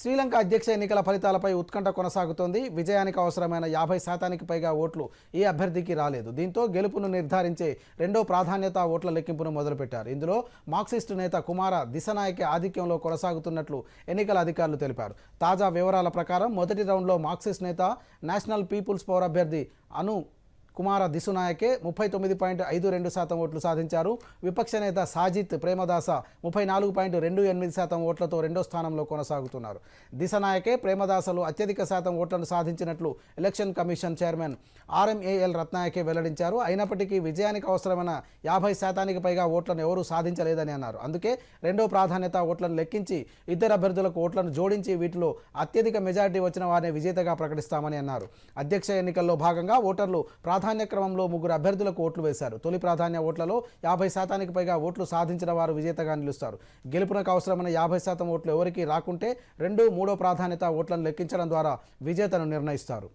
శ్రీలంక అధ్యక్ష ఎన్నికల ఫలితాలపై ఉత్కంఠ కొనసాగుతోంది. విజయానికి అవసరమైన యాభై శాతానికి పైగా ఓట్లు ఈ అభ్యర్థికి రాలేదు. దీంతో గెలుపును నిర్ధారించే రెండో ప్రాధాన్యత ఓట్ల లెక్కింపును మొదలుపెట్టారు. ఇందులో మార్క్సిస్టు నేత కుమార దిశనాయకే ఆధిక్యంలో కొనసాగుతున్నట్లు ఎన్నికల అధికారులు తెలిపారు. తాజా వివరాల ప్రకారం మొదటి రౌండ్లో మార్క్సిస్ట్ నేత నేషనల్ పీపుల్స్ పవర్ అభ్యర్థి అను కుమార దిశనాయకే ముప్పై తొమ్మిది పాయింట్ ఐదు రెండు శాతం ఓట్లు సాధించారు. విపక్ష నేత సాజిత్ ప్రేమదాస ముప్పై నాలుగు పాయింట్ రెండు ఎనిమిది శాతం ఓట్లతో రెండో స్థానంలో కొనసాగుతున్నారు. దిశనాయకే ప్రేమదాసలు అత్యధిక శాతం ఓట్లను సాధించినట్లు election commission chairman R M A L Ratnayake వెల్లడించారు. అయినప్పటికీ విజయానికి అవసరమైన యాభై శాతానికి పైగా ఓట్లను ఎవరూ సాధించలేదని అన్నారు. అందుకే రెండో ప్రాధాన్యత ఓట్లను లెక్కించి ఇద్దరు అభ్యర్థులకు ఓట్లను జోడించి వీటిలో అత్యధిక మెజారిటీ వచ్చిన వారిని విజేతగా ప్రకటిస్తామని అన్నారు. అధ్యక్ష ఎన్నికల్లో భాగంగా ఓటర్లు ప్రాధాన్యత ప్రాధాన్య క్రమంలో ముగ్గురు అభ్యర్థులకు ఓట్లు వేశారు. తొలి ప్రాధాన్య ఓట్లలో యాభై శాతానికి పైగా ఓట్లు సాధించిన వారు విజేతగా నిలుస్తారు. గెలుపునకు అవసరమైన యాభై శాతం ఓట్లు ఎవరికి రాకుంటే రెండు మూడో ప్రాధాన్యత ఓట్లను లెక్కించడం ద్వారా విజేతను నిర్ణయిస్తారు.